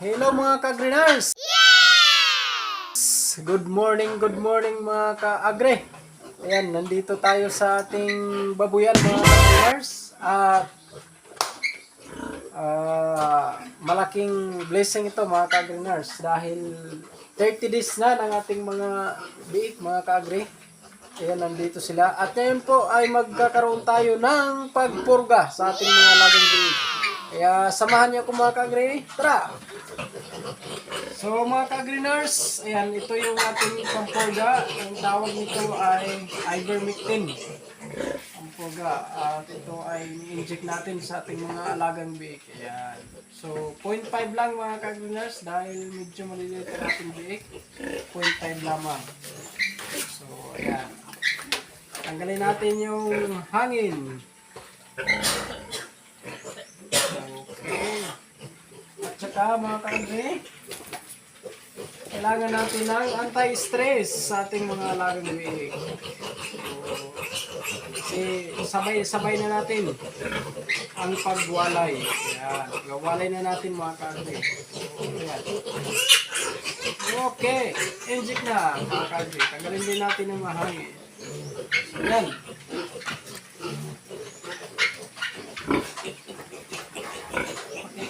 Hello mga ka-greeners! Yes! Good morning, good morning mga ka-agre. Ayan, nandito tayo sa ating babuyan mga ka-greeners. At ah, malaking blessing ito mga ka-greeners dahil 30 days na ng ating mga biik mga ka-agre. Ayan, nandito sila. At ngayon po ay magkakaroon tayo ng pagpurga sa ating mga laging biik. Kaya samahan niyo ako mga ka-agre. Tara! So mga ka-greeners, ayan, ito yung ating pampurga. Ang tawag nito ay ivermectin. Pampurga. At ito ay ni-inject natin sa ating mga alagang biik. Ayan. So 0.5 lang mga ka-greeners dahil medyo maliliit ang ating biik. 0.5 lamang. So ayan. Tanggalin natin yung hangin. Okay. Saka mga ka-agre, kailangan natin ng anti-stress sa ating mga alagang. So, kasi sabay-sabay na natin ang pagwalay. Yan. Gawalay na natin mga ka-agre. So, yan. Okay. Inject na mga ka-agre. Tanggalin din natin ang mahangin. So,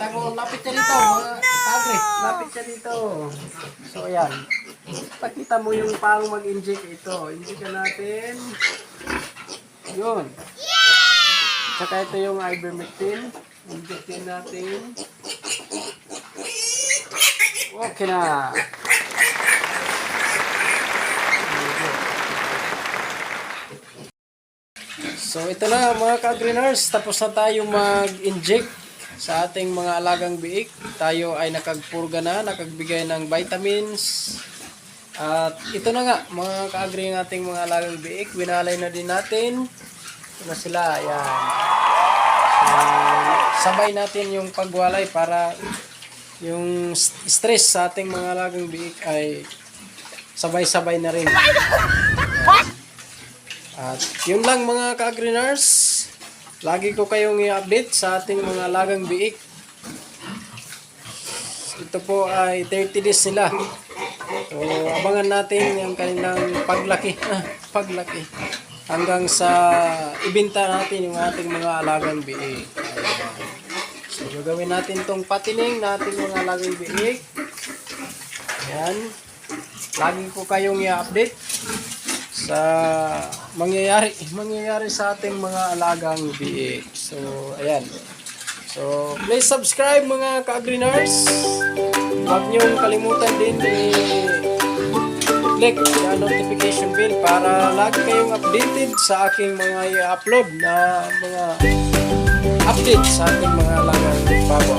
ko, lapit siya dito. Padre, lapit siya dito. So, ayan. Pakita mo yung paano mag-inject ito. Inject natin. Yun. Tsaka ito yung ivermectin. Inject din natin. Okay na. So ito na mga ka-greeners, tapos na tayo mag-inject sa ating mga alagang biik. Tayo ay nakagpurga na, nakagbigay ng vitamins. At ito na nga, mga ka-agri ng ating mga alagang biik. Winalay na din natin. Ito na sila, ayan. So, sabay natin yung pagwalay para yung st- stress sa ating mga alagang biik ay sabay-sabay na rin. At yun lang mga ka-greeners. Lagi ko kayong i-update sa ating mga lagang biik. Ito po ay 30 days nila. So, abangan natin yung kanilang paglaki. Ah, paglaki. Hanggang sa ibenta natin yung ating mga alagang biik. So, gagawin natin tong patining na ating mga alagang biik. Ayan. Lagi ko kayong i-update sa mangyayari mangyayari sa ating mga alagang biik. So, ayan. So, please subscribe mga ka-greeners. Huwag niyong kalimutan din i-click yung notification bell para lagi kayong updated sa aking mga i-upload na mga update sa ating mga alagang bago.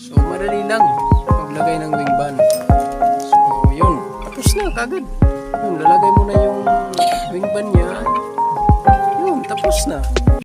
So, madali lang maglagay ng Tapos na, kagad. Yun, lalagay mo na yung wing band niya. Yun, tapos na.